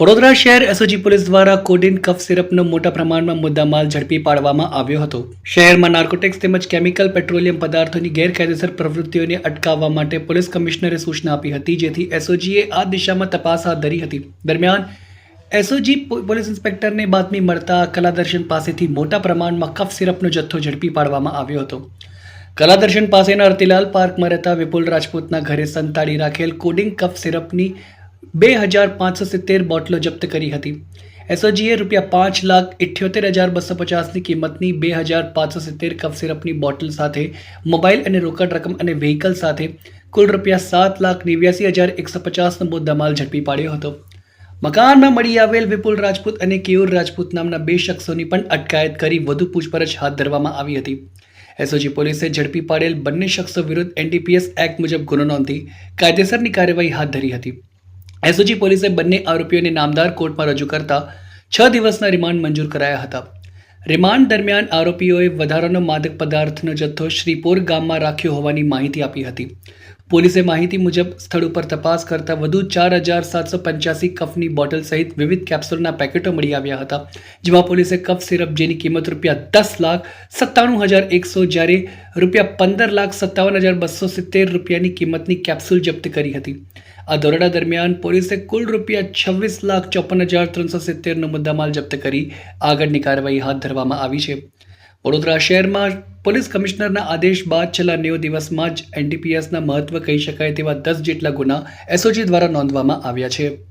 વડોદરા શહેર SOG police દ્વારા codeine cough સિરપનો મોટા પ્રમાણમાં મુદ્દામાલ ઝડપી પાડવામાં આવ્યો હતો. શહેરમાં નાર્કોટિક્સ તેમજ કેમિકલ પેટ્રોલિયમ પદાર્થોની ગેરકાયદેસર પ્રવૃત્તિઓને અટકાવવા માટે પોલીસ કમિશનરે સૂચના આપી હતી, જેથી એસઓજીએ આ દિશામાં તપાસ હાથ ધરી હતી. દરમિયાન, એસઓજી પોલીસ ઇન્સ્પેક્ટરને બાતમી મળતા કલાદર્શન પાસેથી મોટા પ્રમાણમાં કફ સિરપનો જથ્થો ઝડપી પાડવામાં આવ્યો હતો. કલાદર્શન પાસેના અર્તિલાલ પાર્કમાં રહેતા વિપુલ રાજપૂતના ઘરે સંતાડી રાખેલ કોડિંગ કફ સિરપની બે હજાર પાંચસો સિત્તેર બોટલો જપ્ત કરી હતી. એસઓજીએ રૂપિયા પાંચ લાખ ઇઠ્યોતેર હજાર બસો પચાસની કિંમતની બે હજાર પાંચસો સિત્તેર કફ સિરપની બોટલ સાથે, મોબાઈલ અને રોકડ રકમ અને વ્હીકલ સાથે કુલ રૂપિયા સાત લાખ નેવ્યાસી હજાર એકસો પચાસનો મુદ્દામાલ ઝડપી પાડ્યો હતો. મકાનમાં મળી આવેલ વિપુલ રાજપૂત અને કેયુર રાજપૂત નામના બે શખ્સોની પણ અટકાયત કરી વધુ પૂછપરછ હાથ ધરવામાં આવી હતી. એસઓજી પોલીસે ઝડપી પાડેલ બંને શખ્સો વિરુદ્ધ એનડીપીએસ એક્ટ મુજબ ગુનો નોંધી કાયદેસરની કાર્યવાહી હાથ ધરી હતી. એસઓજી પોલીસે બંને આરોપીઓને નામદાર કોર્ટમાં રજૂ કરતા છ દિવસના રિમાન્ડ મંજૂર કરાયા હતા. રિમાન્ડ દરમિયાન આરોપીઓએ વધારાનો માદક પદાર્થનો જથ્થો શ્રીપોર ગામમાં રાખ્યો હોવાની માહિતી આપી હતી. પોલીસે માહિતી મુજબ સ્થળ ઉપર તપાસ કરતા વધુ ચાર હજાર સાતસો પંચ્યાસી કફની બોટલ સહિત વિવિધ કેપ્સ્યુલના પેકેટો મળી આવ્યા હતા, જેમાં પોલીસે કફ સિરપ જેની કિંમત રૂપિયા દસ લાખ સત્તાણું હજાર એકસો જ્યારે રૂપિયા પંદર લાખ સત્તાવન હજાર બસો સિત્તેર રૂપિયાની કિંમતની કેપ્સ્યુલ જપ્ત કરી હતી. આ દરોડા દરમિયાન પોલીસે કુલ રૂપિયા છવ્વીસ લાખ ચોપન હજાર ત્રણસો સિત્તેરનો મુદ્દામાલ જપ્ત કરી આગળની કાર્યવાહી હાથ ધરવામાં આવી છે. વડોદરા શહેરમાં પોલીસ કમિશનરના આદેશ બાદ છેલ્લા નેવ દિવસમાં જ એનડીપીએસના મહત્વ કહી શકાય તેવા દસ જેટલા ગુના એસઓજી દ્વારા નોંધવામાં આવ્યા છે.